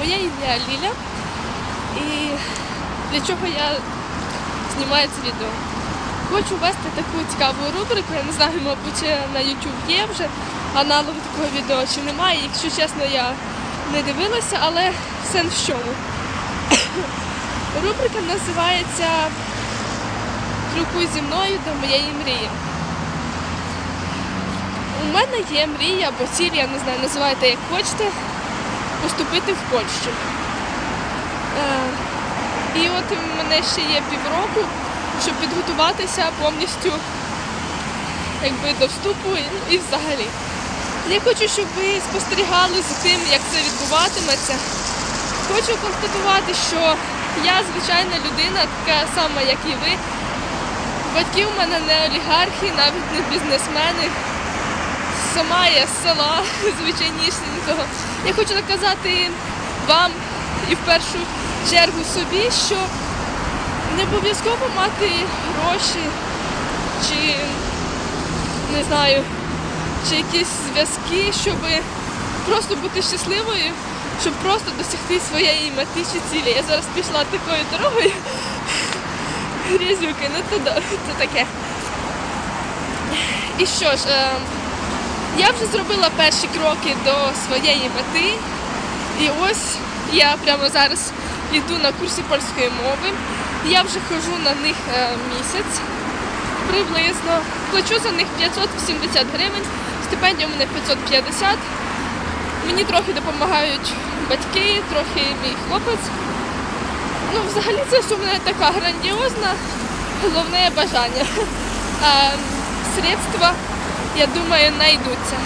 моє ім'я Ліля. І для чого я знімаю це відео? Хочу ввести таку цікаву рубрику, я не знаю, мабуть, на YouTube є вже аналог такого відео чи немає. Якщо чесно, я не дивилася, але сенс в чому. Рубрика називається Крокуй зі мною до моєї мрії. У мене є мрія або ціль, я не знаю, називайте як хочете, поступити в Польщу. Е, і от у мене ще є півроку, щоб підготуватися повністю якби, до вступу і, взагалі. Я хочу, щоб ви спостерігали за тим, як це відбуватиметься. Хочу констатувати, що я звичайна людина, така сама, як і ви. Батьки у мене не олігархи, навіть не бізнесмени. Сама я з села звичайнісінького. Я хочу наказати вам і в першу чергу собі, що не обов'язково мати гроші чи не знаю, чи якісь зв'язки, щоб просто бути щасливою, щоб просто досягти своєї мети чи цілі. Я зараз пішла такою дорогою. Грязюки, ну до- це таке. І що ж, е, я вже зробила перші кроки до своєї мети. І ось я прямо зараз йду на курсі польської мови. Я вже ходжу на них е, місяць приблизно. Плачу за них 580 гривень, стипендія у мене 550. Мені трохи допомагають батьки, трохи мій хлопець. Ну, взагалі ця сума не така грандіозна, головне бажання. А средства, я думаю, знайдуться.